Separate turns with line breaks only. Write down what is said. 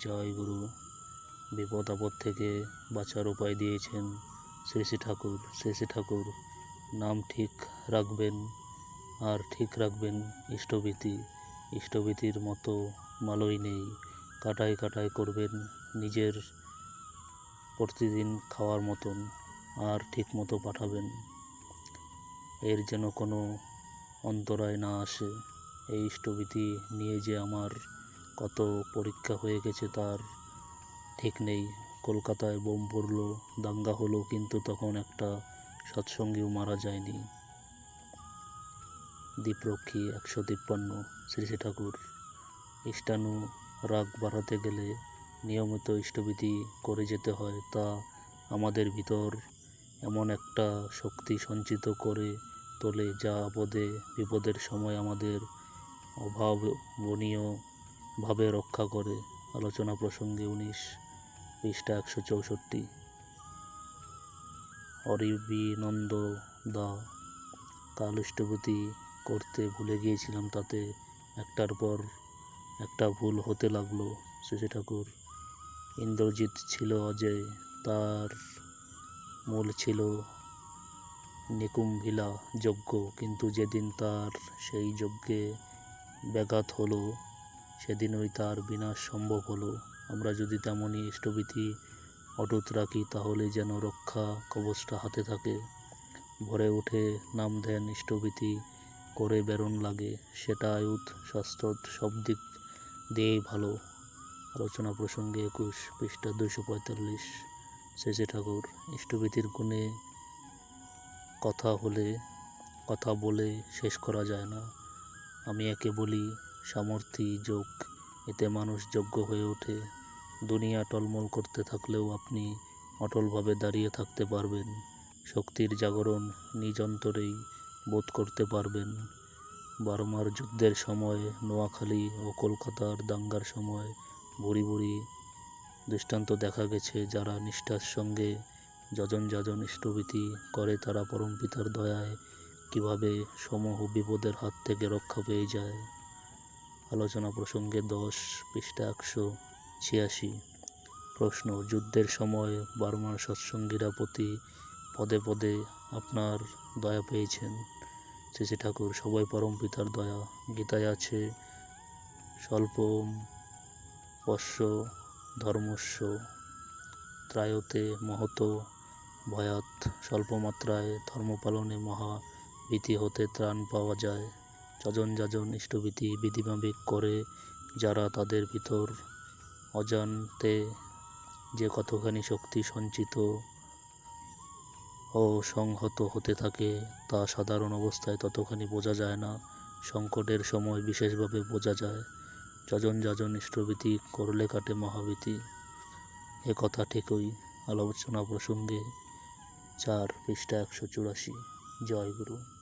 জয় গুরু। বিপদ আপদ থেকে বাঁচার উপায় দিয়েছেন শ্রী শ্রী ঠাকুর, শ্রী শ্রী ঠাকুর। নাম ঠিক রাখবেন আর ঠিক রাখবেন ইষ্টভীতি। ইষ্টভীতির মতো মালই নেই। কাটায় কাটায় করবেন নিজের প্রতিদিন খাওয়ার মতন আর ঠিক মতো পাঠাবেন। এর যেন কোনো অন্তরায় না আসে। এই ইষ্টভীতি নিয়ে যে আমার কত পরীক্ষা হয়ে গেছে তার ঠিক নেই। কলকাতায় বোম পড়ল, দাঙ্গা হলো, কিন্তু তখন একটা সৎসঙ্গীও মারা যায়নি। দ্বীপরক্ষী একশো তিপ্পান্ন শ্রী শ্রী ঠাকুর। ইষ্টানু রাগ বাড়াতে গেলে নিয়মিত ইষ্টভীতি করে যেতে হয়, তা আমাদের ভিতর এমন একটা শক্তি সঞ্চিত করে তোলে, যা আপদে বিপদের সময় আমাদের অভাবনীয়ভাবে রক্ষা করে। আলোচনা প্রসঙ্গে উনিশ পৃষ্ঠা একশো চৌষট্টি। অরিবিনন্দ দা কাল করতে ভুলে গিয়েছিলাম তাতে একটার পর একটা ভুল হতে লাগল শ্রী ঠাকুর। ইন্দ্রজিৎ ছিল অজয়, তার মূল ছিল নিকুম্ভিলা যজ্ঞ, কিন্তু যেদিন তার সেই যজ্ঞে ব্যাঘাত হলো সেদিনই তার বিনাশ সম্ভব হলো। আমরা যদি তেমনই ইষ্টভীতি অটুট রাখি, তাহলে যেন রক্ষা কবচটা হাতে থাকে। ভরে উঠে নাম ধ্যান ইষ্টভীতি করে বেরোন লাগে। সেটা আয়ুধ শাস্ত্র সব দিক দিয়েই ভালো। আলোচনা প্রসঙ্গে একুশ পৃষ্ঠা দুইশো পঁয়তাল্লিশ। শেষে ঠাকুর ইষ্টভীতির গুণে কথা হলে, কথা বলে শেষ করা যায় না। আমি একে বলি সামর্থ্যী যোগ। এতে মানুষ যোগ্য হয়ে ওঠে। দুনিয়া টলমল করতে থাকলেও আপনি অটলভাবে দাঁড়িয়ে থাকতে পারবেন। শক্তির জাগরণ নিজ অন্তরেই বোধ করতে পারবেন। বারমার যুদ্ধের সময়, নোয়াখালী ও কলকাতার দাঙ্গার সময় বুড়ি বুড়ি দৃষ্টান্ত দেখা গেছে যারা নিষ্ঠার সঙ্গে যজন যজন ইষ্টভীতি করে তারা পরমপিতার দয়ায় কীভাবে সমূহ বিপদের হাত থেকে রক্ষা পেয়ে যায়। আলোচনা প্রসঙ্গে দশ পৃষ্ঠা একশো ছিয়াশি। প্রশ্ন, যুদ্ধের সময় বার্মার সৎসঙ্গীরা প্রতি পদে পদে আপনার দয়া পেয়েছেন। শ্রী ঠাকুর, সবাই পরম পিতার দয়া। গীতায় আছে স্বল্প পশ্য ধর্মস্য ত্রায়তে মহত ভয়াত স্বল্প মাত্রায় ধর্ম পালনে মহা ভীতি হতে ত্রাণ পাওয়া যায়। যজন যাজন ইষ্টভীতি বিধিমাবিক করে যারা তাদের ভিতর অজান্তে যে কতখানি শক্তি সঞ্চিত ও সংহত হতে থাকে তা সাধারণ অবস্থায় ততখানি বোঝা যায় না, সংকটের সময় বিশেষভাবে বোঝা যায়। যজন যাজন ইষ্টভীতি করলে কাটে মহাভীতি। এ কথা ঠিকই, আলোচনা প্রসঙ্গে চার পৃষ্ঠা একশো চুরাশি। জয় গুরু।